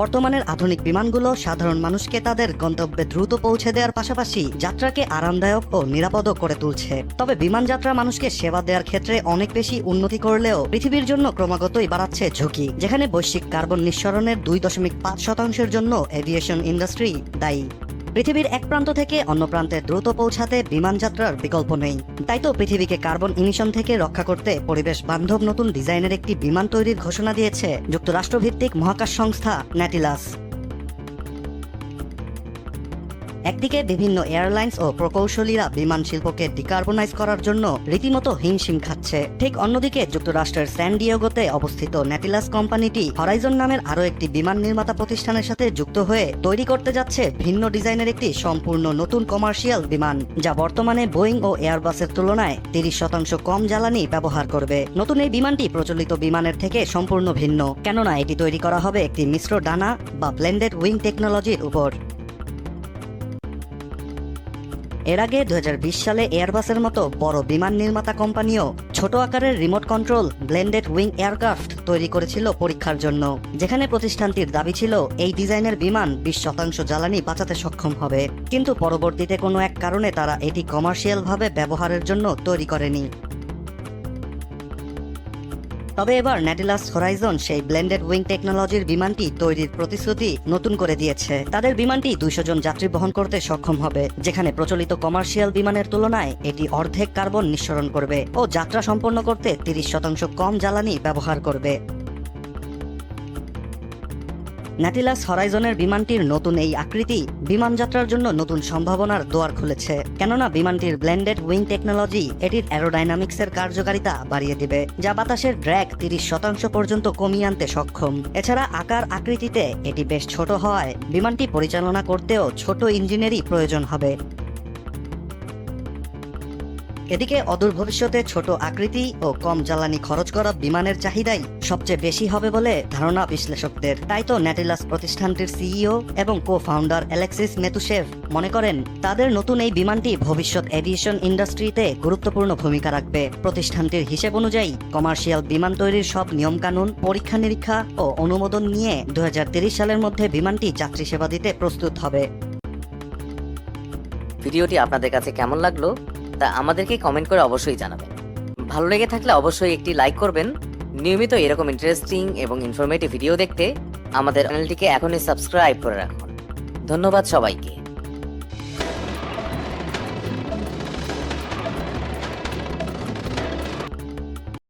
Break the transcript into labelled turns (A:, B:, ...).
A: বর্তমানের আধুনিক বিমানগুলো সাধারণ মানুষকে তাদের গন্তব্যে দ্রুত পৌঁছে দেওয়ার পাশাপাশি যাত্রাকে আরামদায়ক ও নিরাপদও করে তুলছে। তবে বিমান যাত্রা মানুষকে সেবা দেওয়ার ক্ষেত্রে অনেক বেশি উন্নতি করলেও পৃথিবীর জন্য ক্রমাগতই বাড়াচ্ছে ঝুঁকি। যেখানে বৈশ্বিক কার্বন নিঃসরণের দুই দশমিক পাঁচ শতাংশের জন্য এভিয়েশন ইন্ডাস্ট্রি দায়ী। পৃথিবীর এক প্রান্ত থেকে অন্য প্রান্তে দ্রুত পৌঁছাতে বিমান যাত্রার বিকল্প নেই। তাই তো পৃথিবীকে কার্বন ইমিশন থেকে রক্ষা করতে পরিবেশ বান্ধব নতুন ডিজাইনের একটি বিমান তৈরির ঘোষণা দিয়েছে যুক্তরাষ্ট্রভিত্তিক মহাকাশ সংস্থা ন্যাটিলাস। একদিকে বিভিন্ন এয়ারলাইন্স ও প্রকৌশলীরা বিমান শিল্পকে ডিকার্বনাইজ করার জন্য রীতিমতো হিমশিম খাচ্ছে। ঠিক অন্যদিকে যুক্তরাষ্ট্রের স্যান ডিয়েগোতে অবস্থিত ন্যাটিলাস কোম্পানিটি হরাইজন নামের আরও একটি বিমান নির্মাতা প্রতিষ্ঠানের সাথে যুক্ত হয়ে তৈরি করতে যাচ্ছে ভিন্ন ডিজাইনের একটি সম্পূর্ণ নতুন কমার্শিয়াল বিমান, যা বর্তমানে বোয়িং ও এয়ারবাসের তুলনায় তিরিশ শতাংশ কম জ্বালানি ব্যবহার করবে। নতুন এই বিমানটি প্রচলিত বিমানের থেকে সম্পূর্ণ ভিন্ন, কেননা এটি তৈরি করা হবে একটি মিশ্র ডানা বা ব্লেন্ডেড উইং টেকনোলজির উপর। এর আগে দু হাজার বিশ সালে এয়ারবাসের মতো বড় বিমান নির্মাতা কোম্পানিও ছোট আকারের remote control, blended wing aircraft তৈরি করেছিল পরীক্ষার জন্য। যেখানে প্রতিষ্ঠানটির দাবি ছিল, এই ডিজাইনের বিমান বিশ শতাংশ জ্বালানি বাঁচাতে সক্ষম হবে। কিন্তু পরবর্তীতে কোনো এক কারণে তারা এটি কমার্শিয়ালভাবে ব্যবহারের জন্য তৈরি করেনি। তবে এবার ন্যাটিলাস হোরাইজন সেই ব্লেন্ডেড উইং টেকনোলজির বিমানটি তৈরির প্রতিশ্রুতি নতুন করে দিয়েছে। তাদের বিমানটি দুইশো জন যাত্রী বহন করতে সক্ষম হবে, যেখানে প্রচলিত কমার্শিয়াল বিমানের তুলনায় এটি অর্ধেক কার্বন নিঃসরণ করবে ও যাত্রা সম্পন্ন করতে তিরিশ শতাংশ কম জ্বালানি ব্যবহার করবে। ন্যাটিলাস হরাইজনের বিমানটির নতুন এই আকৃতি বিমান যাত্রার জন্য নতুন সম্ভাবনার দোয়ার খুলেছে। কেননা বিমানটির ব্লেন্ডেড উইং টেকনোলজি এটির অ্যারোডাইনামিক্সের কার্যকারিতা বাড়িয়ে দিবে, যা বাতাসের ড্র্যাগ তিরিশ শতাংশ পর্যন্ত কমিয়ে আনতে সক্ষম। এছাড়া আকার আকৃতিতে এটি বেশ ছোট হওয়ায় বিমানটি পরিচালনা করতেও ছোট ইঞ্জিনেরই প্রয়োজন হবে। এদিকে অদূর ভবিষ্যতে ছোট আকৃতি ও কম জ্বালানি খরচ করা বিমানের চাহিদাই সবচেয়ে বেশি হবে বলে ধারণা বিশ্লেষকদের। তাই তো ন্যাটিলাস প্রতিষ্ঠানটির সিইও এবং কো ফাউন্ডার অ্যালেক্সিস মেতুশেভ মনে করেন, তাদের নতুন এই বিমানটি ভবিষ্যৎ এভিয়েশন ইন্ডাস্ট্রিতে গুরুত্বপূর্ণ ভূমিকা রাখবে। প্রতিষ্ঠানটির হিসেব অনুযায়ী, কমার্শিয়াল বিমান তৈরির সব নিয়মকানুন পরীক্ষা নিরীক্ষা ও অনুমোদন নিয়ে দু সালের মধ্যে বিমানটি যাত্রী সেবা দিতে প্রস্তুত হবে।
B: ভিডিওটি আপনাদের কাছে কেমন লাগল? তা আমাদেরকে কমেন্ট করে অবশ্যই জানাবেন। ভালো লেগে থাকলে অবশ্যই একটি লাইক করবেন। নিয়মিত এরকম ইন্টারেস্টিং এবং ইনফরমেটিভ ভিডিও দেখতে আমাদের চ্যানেলটিকে এখনই সাবস্ক্রাইব করে রাখুন। ধন্যবাদ সবাইকে।